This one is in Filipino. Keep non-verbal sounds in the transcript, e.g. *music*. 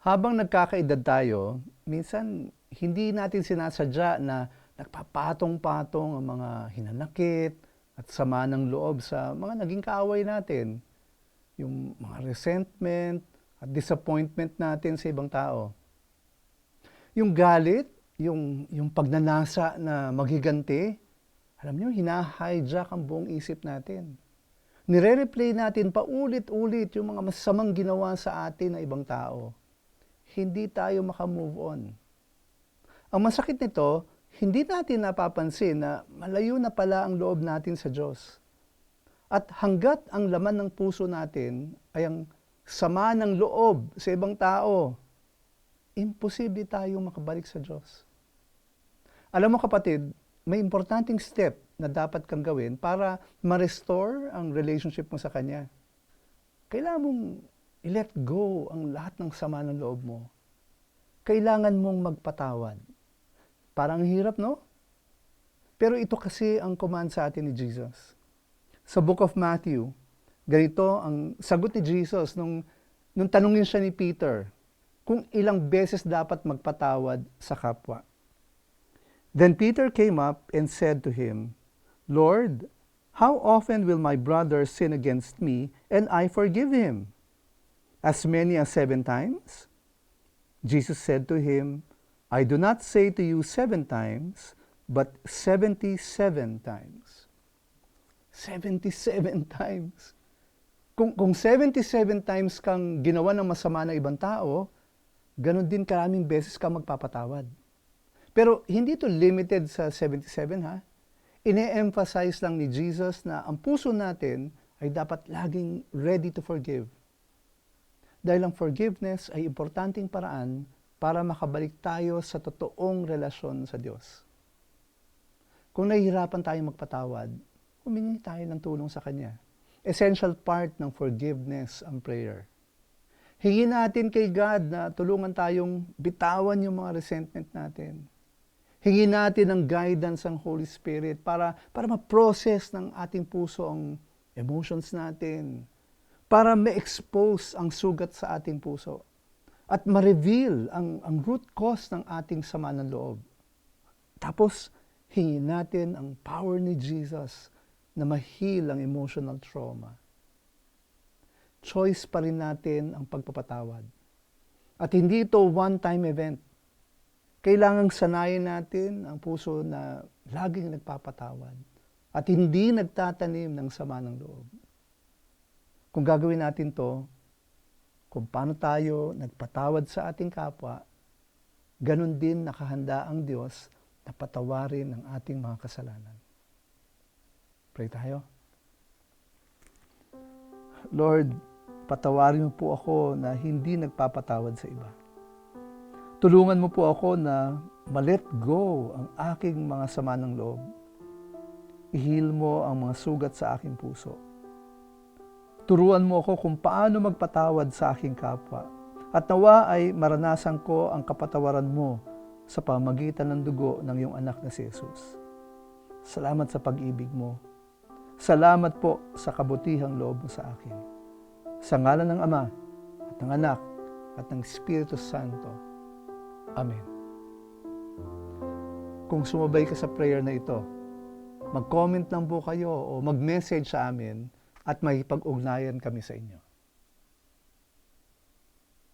Habang nagkakaedad tayo, minsan hindi natin sinasadya na nagpapatong-patong ang mga hinanakit at sama ng loob sa mga naging kaaway natin. Yung mga resentment at disappointment natin sa ibang tao. Yung galit, yung, yung pagnanasa na maghiganti, alam niyo, hina-hijack ang buong isip natin. Nire-replay natin paulit-ulit yung mga masamang ginawa sa atin ng ibang tao. Hindi tayo makamove on. Ang masakit nito, hindi natin napapansin na malayo na pala ang loob natin sa Diyos. At hanggat ang laman ng puso natin ay ang sama ng loob sa ibang tao, imposible tayong makabalik sa Diyos. Alam mo kapatid, may importanteng step na dapat kang gawin para ma-restore ang relationship mo sa Kanya. Kailangan mong i-let go ang lahat ng sama ng loob mo. Kailangan mong magpatawad. Parang hirap, no? Pero ito kasi ang command sa atin ni Jesus. Sa book of Matthew, ganito ang sagot ni Jesus nung, nung tanungin siya ni Peter kung ilang beses dapat magpatawad sa kapwa. Then Peter came up and said to him, Lord, how often will my brother sin against me and I forgive him? As many as seven times? Jesus said to him, I do not say to you seven times, but seventy-seven times. Seventy-seven *laughs* times. Kung, kung 77 times kang ginawa ng masama ng ibang tao, ganun din karaming beses ka magpapatawad. Pero hindi to limited sa 77 ha. Ine-emphasize lang ni Jesus na ang puso natin ay dapat laging ready to forgive. Dahil ang forgiveness ay importanteng paraan para makabalik tayo sa totoong relasyon sa Diyos. Kung nahihirapan tayong magpatawad, humingi tayo ng tulong sa Kanya. Essential part ng forgiveness ang prayer. Hingin natin kay God na tulungan tayong bitawan yung mga resentment natin. Hingin natin ang guidance ng Holy Spirit para, para ma-process ng ating puso ang emotions natin. Para ma-expose ang sugat sa ating puso. At ma-reveal ang, ang root cause ng ating sama ng loob. Tapos, hingin natin ang power ni Jesus na mahil ang emotional trauma. Choice pa rin natin ang pagpapatawad. At hindi ito one-time event. Kailangang sanayin natin ang puso na laging nagpapatawad at hindi nagtatanim ng sama ng loob. Kung gagawin natin to, kung paano tayo nagpatawad sa ating kapwa, ganun din nakahanda ang Diyos na patawarin ang ating mga kasalanan. Pray tayo. Lord, patawarin mo po ako na hindi nagpapatawad sa iba. Tulungan mo po ako na ma-let go ang aking mga sama ng loob. Ihil mo ang mga sugat sa aking puso. Turuan mo ako kung paano magpatawad sa aking kapwa. At nawa ay maranasan ko ang kapatawaran mo sa pamagitan ng dugo ng iyong anak na si Jesus. Salamat sa pag-ibig mo. Salamat po sa kabutihang loob mo sa akin. Sa ngalan ng Ama at ng Anak at ng Espiritu Santo. Amen. Kung sumabay ka sa prayer na ito, mag-comment lang po kayo o mag-message sa amin at may pag-ugnayan kami sa inyo.